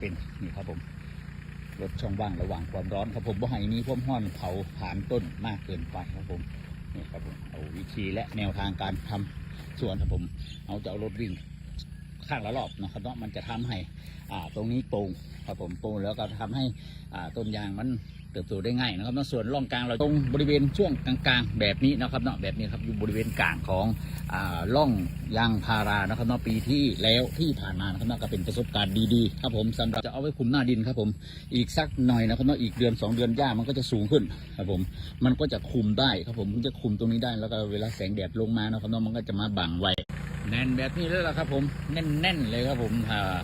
เป็นนี่ครับผมลดช่องว่างระหว่างความร้อนครับผมบ่ให้นี้พ่มห้อนเผาผ่านต้นมากเกินไปครับผมนี่ครับผมเอาวิธีและแนวทางการทำสวนครับผม เอาจะเอารถวิ่งข้างละรอบนะครับเนาะมันจะทำให้อ่าตรงนี้โปร่งครับผมโปร่งแล้วก็ทำให้อ่าต้นยางมัน เติบโตได้ง่ายนะครับนะส่วนร่องกลางเราตรงบริเวณช่วงกลางๆ แบบนี้นะครับเนาะแบบนี้ครับอยู่บริเวณกลางของอ่าล่องยางพารานะครับเนาะปีที่แล้วที่ผ่านมานะครับเนาะก็เป็นประสบการณ์ดีๆครับผมสำหรับจะเอาไว้คุมหน้าดินครับผมอีกสักหน่อยนะครับเนาะอีกเดือนสองเดือนหญ้ามันก็จะสูงขึ้นครับผมมันก็จะคุมได้ครับผมมันจะคุมตรงนี้ได้แล้วก็เวลาแสงแดดลงมานะครับเนาะมันก็จะมาบังไว้แน่นแบบนี้แล้วล่ะครับผมแน่นๆเลยครับผมอ่า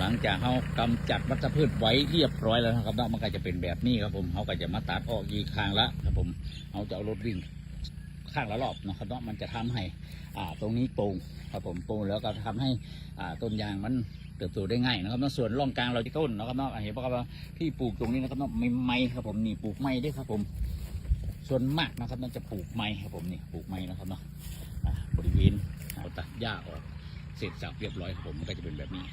หลังจากเขากำจัดวัชพืชไว้เรียบร้อยแล้วนะครับเนาะมันก็จะเป็นแบบนี้ครับผมเขาก็จะมาตัดออกอีกครั้งละครับผมเขาจะเอารถวิ่งข้างละรอบนะครับเนาะมันจะทำให้อ่าตรงนี้โปร่งครับผมโปร่งแล้วก็ทำให้อ่าต้นยางมันเติบโตได้ง่ายนะครับแล้วส่วนร่องกลางเราที่ต้นนะครับเนาะเห็นป่ะครับว่าที่ปลูกตรงนี้นะครับเนาะไม่ไม้ครับผมนี่ปลูกไม้ด้วยครับผม ส่วนมากนะครับน่าจะปลูกไม้ครับผมนี่ปลูกไม้นะครับเนาะบริเวณเอาตัดหญ้าออกเสร็จสับเรียบร้อยครับผมมันก็จะเป็นแบบนี้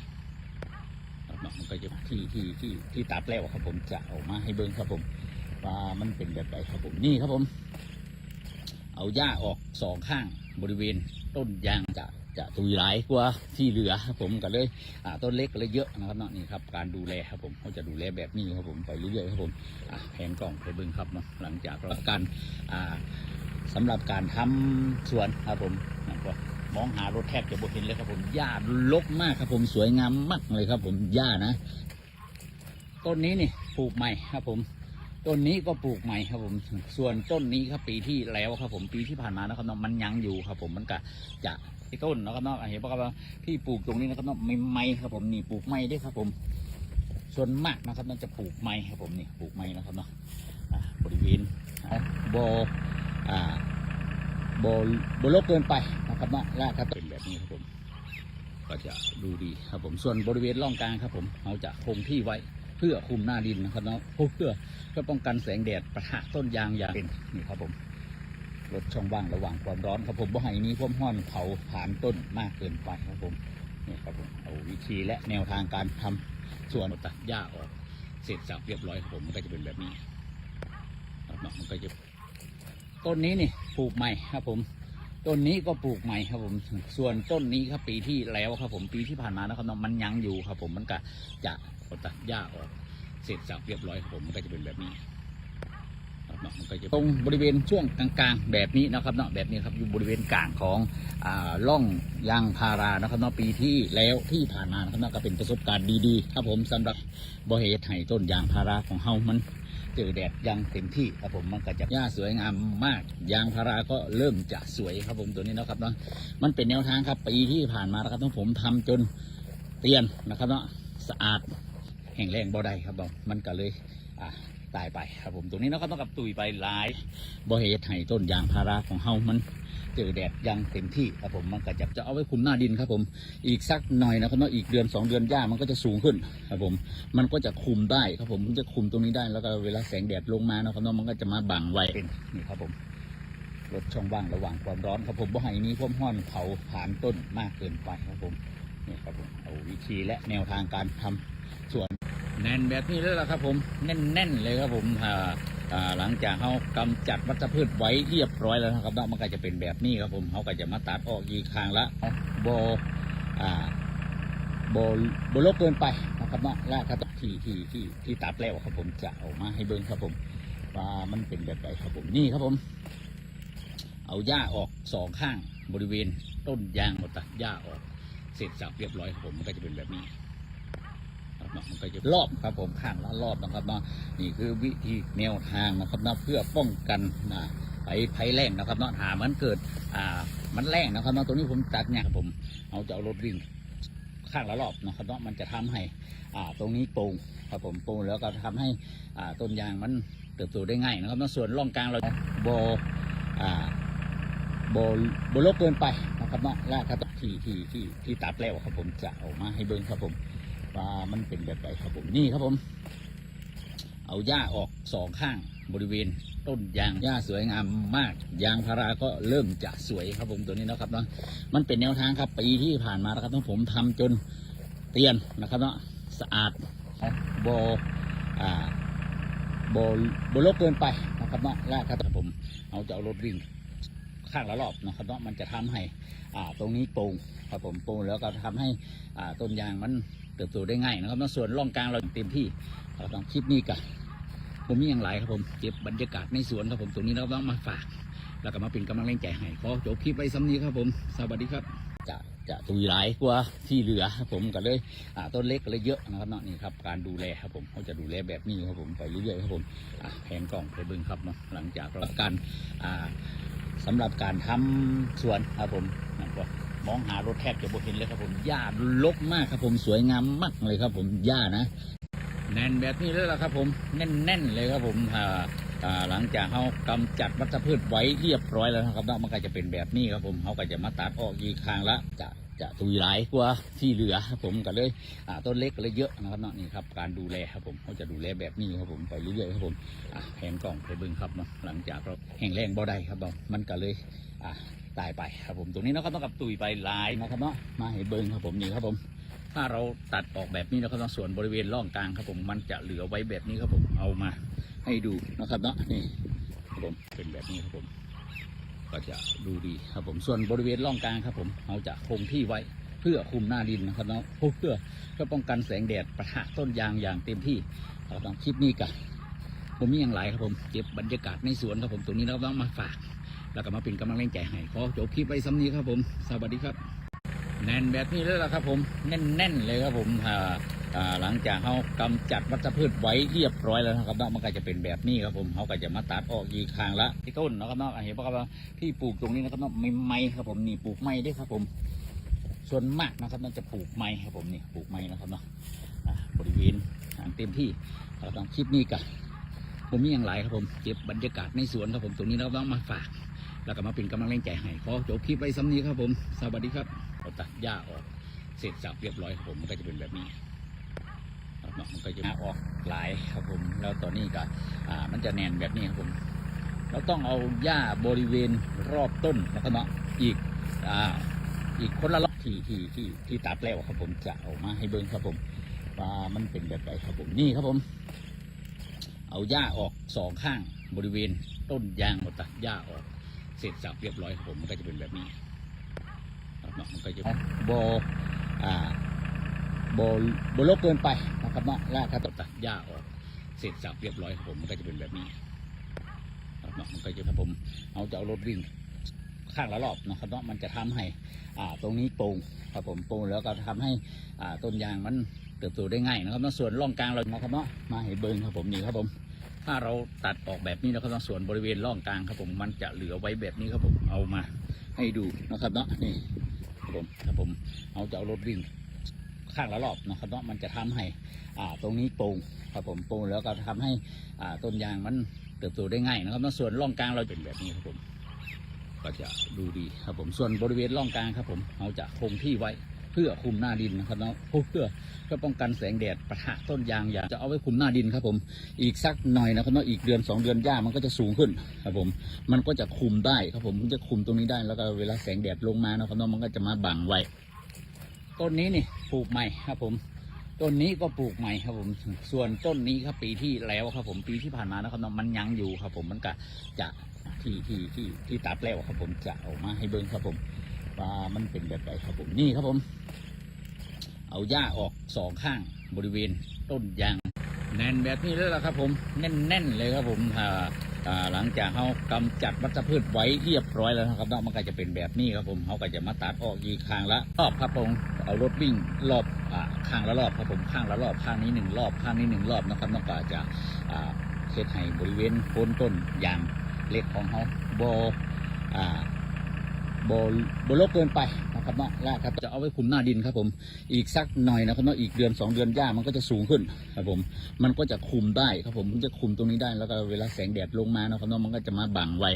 เนาะมันก็จะที่ที่ที่ที่ตัดแล้วครับผมจะเอามาให้เบิ้งครับผมว่ามันเป็นแบบไหนครับผมนี่ครับผม เอาหญ้าออกสองข้างบริเวณต้นยางจะจะตุยหลายกว่าที่เหลือครับผมก็เลยอ่าต้นเล็กก็เลยเยอะนะครับเนาะนี่ครับการดูแลครับผมเขาจะดูแลแบบนี้ครับผมไปเรื่อยๆครับผมอะแผนกล่องไปเบิ้งครับเนาะหลังจากรับการอ่าสำหรับการทำสวนครับผมนะก็ มองหารถแทบจะบ่เห็นเลยครับผมหญ้าลกมากครับผมสวยงามมากเลยครับ ผมหญ้านะ ต้นนี้นี่ปลูกใหม่ครับผม ต้นนี้ก็ปลูกใหม่ครับผม ส่วนต้นนี้ครับปีที่แล้วครับผมปีที่ผ่านมานะครับเนาะมันยังอยู่ครับ ผมมันก็จะไอ้ต้นนะครับนาะอะเห็นป่ะครับที่ปลูกตรงนี้นะครับเนาะไม่ไม้ครับผมนี่ปลูกไม้ด้วยครับผม ส่วนมากนะครับน่าจะปลูกไม้ครับผมนี่ปลูกไม้นะครับเนาะอะบริเวณอะบอ่า บอบลกเกินไปนะครับเนาะรากครับเป็นแบบนี้ครับผม ก็จะดูดีครับผม ส่วนบริเวณร่องกลางครับผมเราจะคงที่ไว้เพื่อคุมหน้าดินนะครับเนาะเพื่อเพื่อป้องกันแสงแดดประทะต้นยางอย่างเป็นนี่ครับผมลดช่องว่างระหว่างความร้อนครับผมบ่ให้มีความร้อนเผาผ่านต้นมากเกินไปครับผมนี่ครับผมเอาวิธีและแนวทางการทำส่วนตัดหญ้าออกเสร็จสับเรียบร้อยครับผมมันก็จะเป็นแบบนี้ครับมันก็จะ ต้นนี้นี่ปลูกใหม่ครับผม ต้นนี้ก็ปลูกใหม่ครับผม ส่วนต้นนี้ครับปีที่แล้วครับผมปีที่ผ่านมานะครับเนาะมันยังอยู่ครับ ผมมันก็จะตัดหญ้าออกเสร็จสับเรียบร้อยครับผมมันก็จะเป็นแบบนี้นนตรงบริเวณช่วงกลางๆแบบนี้นะครับเนาะแบบนี้ครับอยู่บริเวณกลางของอ่าล่องยางพารานะครับเนาะปีที่แล้วที่ผ่านมานะครับเนาะก็เป็นประสบการณ์ดีๆ ครับผมสำหรับบริเวณไห้ต้นยางพาราของเฮามัน เจอแดดยังเต็มที่ครับผมมันก็จะหญ้าสวยงามมาก ยางพาราก็เริ่มจะสวยครับผมตัวนี้นะครับเนาะมันเป็นแนวทางครับปีที่ผ่านมานะครับต้องผมทำจนเตียนนะครับเนาะสะอาดแห้งแรงบ่ได้ครับผมมันก็เลยอ่า ตายไปครับผมตัวนี้นะครับต้องกับตุยไปหลายบ่เหตุให้ต้นยางพาราของเฮามันเจอแดดยังเต็มที่ครับผมมันก็จะจะเอาไว้คุมหน้าดินครับผมอีกสักหน่อยนะครับเนาะอีกเดือนสองเดือนหญ้ามันก็จะสูงขึ้นครับผมมันก็จะคุมได้ครับผมมันจะคุมตรงนี้ได้แล้วก็เวลาแสงแดดลงมานะครับเนาะมันก็จะมาบังไว้เป็นนี่ครับผมลดช่องว่างระหว่างความร้อนครับผมบ่ให้มีความร้อนเผาผ่านต้นมากเกินไปครับผมนี่ครับผมเอาวิธีและแนวทางการทำสวน แน่นแบบนี้แล้วล่ะครับผมแน่นๆเลยครับผมหลังจากเขากำจัดวัชพืชไว้เรียบร้อยแล้วนะครับเนาะมันก็จะเป็นแบบนี้ครับผมเขาก็จะมาตัดออกอีกครั้งละโบอ่าบโบลกเกินไปนะครับเนาะรากครับที่ที่ที่ที่ตัดแล้วครับผมจะเอามาให้เบิ้งครับผมว่ามันเป็นแบบไหนครับผมนี่ครับผม เอาหญ้าออกสองข้างบริเวณต้นยางหมดตัดหญ้าออกเสร็จสับเรียบร้อยครับผมมันก็จะเป็นแบบนี้ เนาะมันก็จะรอบครับผมข้างละรอบนะครับเนาะนี่คือวิธีแนวทางนะครับเนาะเพื่อป้องกันนะภัยภัยแรงนะครับเนาะหามันเกิดอ่ามันแรงนะครับเนาะตัวนี้ผมตัดเนี่ยครับผมเอาจะเอารถวิ่งข้างละรอบนะครับเนาะมันจะทำให้อ่าตรงนี้โปร่งครับผมโปร่งแล้วก็ทำให้อ่าต้นยางมันเติบโตได้ง่ายนะครับเนาะส่วนร่องกลางเราบอ่าบอบลกเกินไปนะครับเนาะรากครับที่ที่ที่ที่ตัดแล้วครับผมจะเอามาให้เบิ้งครับผม ว่ามันเป็นแบบไหนครับผมนี่ครับผม เอาหญ้าออกสองข้างบริเวณต้นยางหญ้าสวยงามมาก ยางพาราก็เริ่มจะสวยครับผมตัวนี้นะครับเนาะมันเป็นแนวทางครับปีที่ผ่านมานะครับต้องผมทำจนเตียนนะครับเนาะสสะอาดบอ่าบโบลกเกินไปนะครับเนาะแรกครับผมเอาจะเอารถวิ่ง ข้างละรอบนะครับเนาะมันจะทำให้อ่าตรงนี้โปร่งครับผมโปร่งแล้วก็ทำให้อ่าต้นยางมันเติบโตได้ง่ายนะครับเนาะส่วนร่องกลางเราเต็มที่เราต้องคลิปนี้กันผมมีอย่างไรครับผมเก็บบรรยากาศในสวนครับผมตรงนี้เราต้องมาฝากแล้วก็มาเป็นกำลังแรงใจให้ขอจบคลิปไปซ้ำนี้ครับผมสวัสดีครับจะจะตุยหลายกว่าที่เหลือครับผมก็เลยอ่าต้นเล็กก็เลยเยอะนะครับเนาะนี่ครับการดูแลครับผมเขาจะดูแลแบบนี้ครับผมไปเรื่อยๆครับผมแผนกล่องไปบิ้งครับเนาะหลังจากเราการ สำสำหรับการทำสวนครับผมมองหารถแทบจะบ่เห็นเลยครับผมหญ้าลกมากครับผมสวยงามมากเลยครับผมหญ้านะ แน่นแบบนี้เลยละครับผมแน่นๆเลยครับผมอ่าอ่า หลังจากเขากำจัดวัชพืชไว้เรียบร้อยแล้วนะครับเนาะมันก็จะเป็นแบบนี้ครับผมเขาก็จะมาตัดออกอีกครั้งละจะจะตุยหลายกว่าที่เหลือครับผมก็เลยต้นเล็กก็เลยเยอะนะครับเนาะนี่ครับการดูแลครับผมเขาจะดูแลแบบนี้ครับผมไปเรื่อยๆครับผมแผนกล่องไปเบิ้งครับเนาะหลังจากเราแห้งแรงบ่ได้ครับเนาะมันก็เลยตายไปครับผมตรงนี้เนาะก็ต้องกับตุยไปหลายนะครับเนาะมาให้เบิ้งครับผมนี่ครับผมถ้าเราตัดออกแบบนี้นะครับส่วนบริเวณร่องกลางครับผมมันจะเหลือไว้แบบนี้ครับผมเอามา ให้ดูนะครับเนาะนี่ครับผมเป็นแบบนี้ครับผม ก็จะดูดีครับผมส่วนบริเวณร่องกลางครับผมเราจะคงที่ไว้เพื่อคุมหน้าดินนะครับเนาะเพื่อเพื่อป้องกันแสงแดดประทะต้นยางอย่างเต็มที่เราต้องคลิปนี้กันผมมีอย่างไรครับผมเก็บบรรยากาศในสวนครับผมตรงนี้เราต้องมาฝาก แล้วก็มาเป็นกำลังแรงใจให้ขอจบคลิปไปซ้ำนี้ครับผม สวัสดีครับ แน่นแบบนี้เลยละครับผมแน่นๆเลยครับผมอ่าอ่า หลังจากเขากำจัดวัชพืชไว้เรียบร้อยแล้วนะครับเนาะมันก็จะเป็นแบบนี้ครับผมเขาก็จะมาตัดออกอีกครั้งละที่ต้นนะครับเนาะเห็นปะครับว่าที่ปลูกตรงนี้นะครับเนาะไม่ไม้ครับผมนี่ปลูกไม้ด้วยครับผม ส่วนมากนะครับเนาจะปลูกไม้ครับผมนี่ปลูกไม้นะครับเนาะอ่าบริเวณทางเต็มที่เราต้องคลิปนี้กันผมมีอย่างไรครับผมเก็บบรรยากาศในสวนครับผมตรงนี้เราต้องมาฝาก แล้วก็มาเป็นกำลังแรงใจให้ขอจบคลิปไปซ้ำนี้ครับผมสวัสดีครับเราตัดหญ้าออกเสร็จสับเรียบร้อยครับผมมันก็จะเป็นแบบนี้ มันก็จะหญ้าออกหลายครับผม แล้วตอนนี้ก็มันจะแน่นแบบนี้ครับผม เราต้องเอาหญ้าบริเวณรอบต้นนะครับเนาะอีกอ่าอีกคนละรอบที่ที่ที่ที่ตัดแล้วครับผมจะเอามาให้เบิ้งครับผมว่ามันเป็นแบบไหนครับผมนี่ครับผม เอาหญ้าออกสองข้างบริเวณต้นยางเราตัดหญ้าออกเสร็จสับเรียบร้อยครับผมมันก็จะเป็นแบบนี้ครับเนาะมันก็จะบอ่า บโบลกเกินไปนะครับเนาะแล้วถ้าตัดหญ้าออกเสร็จสับเรียบร้อยผมมันก็จะเป็นแบบนี้ครับเนาะมันก็จะครับผมเอาจะเอารถวิ่งข้างละรอบนะครับเนาะมันจะทำให้อ่าตรงนี้โปร่งครับผมโปร่งแล้วก็ทำให้อ่าต้นยางมันเติบโตได้ง่ายนะครับเนาะส่วนร่องกลางเรานะครับเนาะมาให้เบิ้งครับผมนี่ครับผม ถ้าเราตัดออกแบบนี้นะครับส่วนบริเวณร่องกลางครับผมมันจะเหลือไว้แบบนี้ครับผมเอามาให้ดูนะครับเนาะนี่ครับผมครับผมเอาจะเอารถวิ่ง ข้างละรอบนะครับเนาะมันจะทำให้อ่าตรงนี้โปร่งครับผมโปร่งแล้วก็ทำให้อ่าต้นยางมันเติบโตได้ง่ายนะครับเนาะส่วนร่องกลางเราเป็นแบบนี้ครับผมก็จะดูดีครับผมส่วนบริเวณร่องกลางครับผมเราจะคงที่ไว้เพื่อคุมหน้าดินนะครับเนาะเพื่อเพื่อป้องกันแสงแดดประทะต้นยางอย่างจะเอาไว้คุมหน้าดินครับผม อีกสักหน่อยนะครับเนาะอีกเดือนสองเดือนหญ้ามันก็จะสูงขึ้นครับผมมันก็จะคุมได้ครับผมมันจะคุมตรงนี้ได้แล้วก็เวลาแสงแดดลงมานะครับเนาะมันก็จะมาบังไว้ ต้นนี้นี่ปลูกใหม่ครับผม ต้นนี้ก็ปลูกใหม่ครับผม ส่วนต้นนี้ครับปีที่แล้วครับผมปีที่ผ่านมานะครับมันยังอยู่ครับผมมันก็จะที่ที่ที่ที่ตัดแล้วครับผมจะออกมาให้เบิ้งครับผมว่ามันเป็นแบบไหนครับผมนี่ครับผม เอาหญ้าออกสองข้างบริเวณต้นยางแน่นแบบนี้เลยละครับผมแน่นๆเลยครับผมอ่าอ่า หลังจากเขากำจัดวัชพืชไว้เรียบร้อยแล้วนะครับเนาะมันก็จะเป็นแบบนี้ครับผมเขาก็จะมาตัดออกอีกข้างละรอบครับผมเอารถวิ่งรอบอ่าข้างละรอบครับผมข้างละรอบข้างนี้หนึ่งรอบข้างนี้หนึ่งรอบนะครับน้อก็จะอ่าเฮ็ดให้บริเวณโคนต้นยางเล็กของเขาบโบโบลกเกินไป นะครับเนาะแล้วครับจะเอาไว้คุมหน้าดินครับผมอีกสักหน่อยนะครับเนาะอีกเดือนสองเดือนหญ้ามันก็จะสูงขึ้นครับผมมันก็จะคุมได้ครับผมมันจะคุมตรงนี้ได้แล้วก็เวลาแสงแดดลงมานะครับเนาะมันก็จะมาบังไว้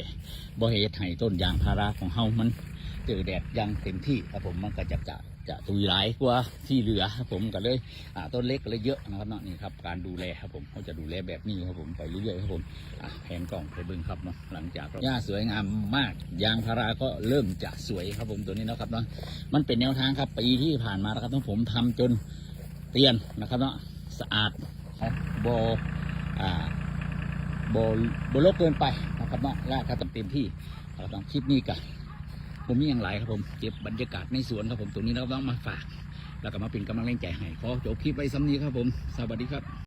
บ่เหตุให้ต้นยางพาราของเฮามันเจอแดดยังเต็มที่ครับผมมันก็จะจะ จะตุยหลายกว่าที่เหลือครับผมก็เลยต้นเล็กก็เลยเยอะนะครับเนาะนี่ครับการดูแลครับผมเขาจะดูแลแบบนี้ครับผมไปเรื่อยๆครับผมแผนกล่องไปเบิ่งครับเนาะหลังจากหญ้าสวยงามมากยางพาราก็เริ่มจะสวยครับผมตัวนี้เนาะครับเนาะมันเป็นแนวทางครับปีที่ผ่านมานะครับทั้งผมทำจนเตียนนะครับเนาะสะอาดโบอ่าโบโบลกเกินไปนะครับเนาะและถ้าจำเต็มที่เราต้องคลิปนี้กัน ผมมีอย่างหลายครับผมเก็บบรรยากาศในสวนครับผมตรงนี้เราต้องมาฝาก แล้วก็มาเป็นกำลังแรงใจให้ขอจบคลิปไว้ซ้ำนี้ครับผม สวัสดีครับ